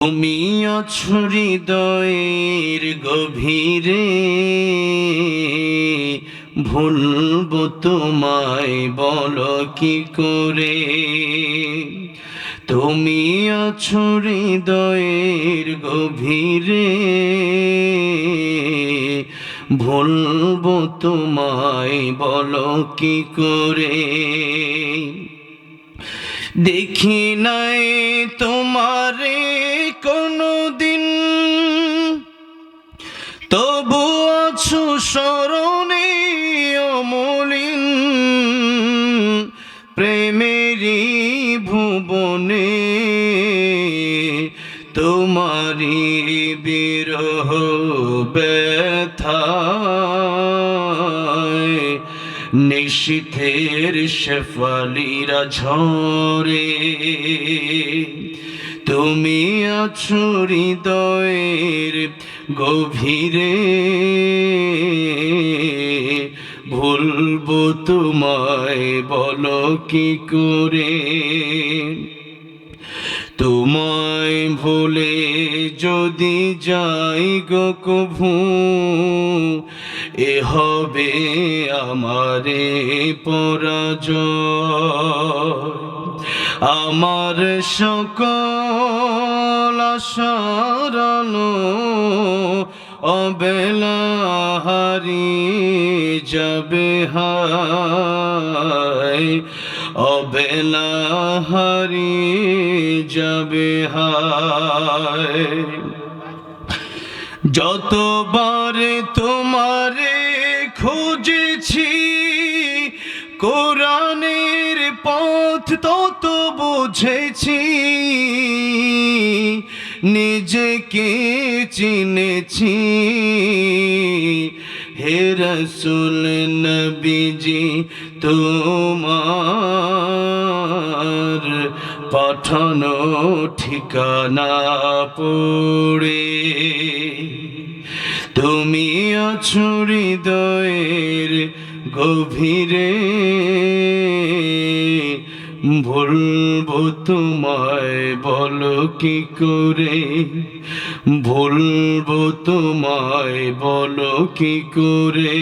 তুমি আছো হৃদয়ের গভীরে, ভুলবো তোমায় বল কি করে? তুমি আছো হৃদয়ের গভীরে, ভুলবো তোমায় বল কি করে? দেখি নাই তোমারে কোনো দিন তবু আছো স্মরণে অমলিন। প্রেমেরই ভুবনে তোমারি বিরহ ব্যথায় নিশীথের শেফালিরা ঝরে। তুমি আছো হৃদয়ের গভীরে। ভুলবো তোমায় বলো কি করে? তোমায় ভুলে যদি যাই গো কভু, এ হবে আমারে পরাজয়। আমার সকল আশারানো অবেলা হারিয়ে যাবে হায়। অবেলা হারিয়ে যাবে হায় যতবার তোমারে খুঁজেছি কোরআনের পথ তত বুঝেছি। নিজেকে চিনেছি হে রসুল নবীজি তোমার পাঠানো ঠিকানা পড়ে। তুমি আছো দয়ের গভীরে। ভুলবো তোমায় বলো কি করে? ভুলবো তোমায় বলো কি করে?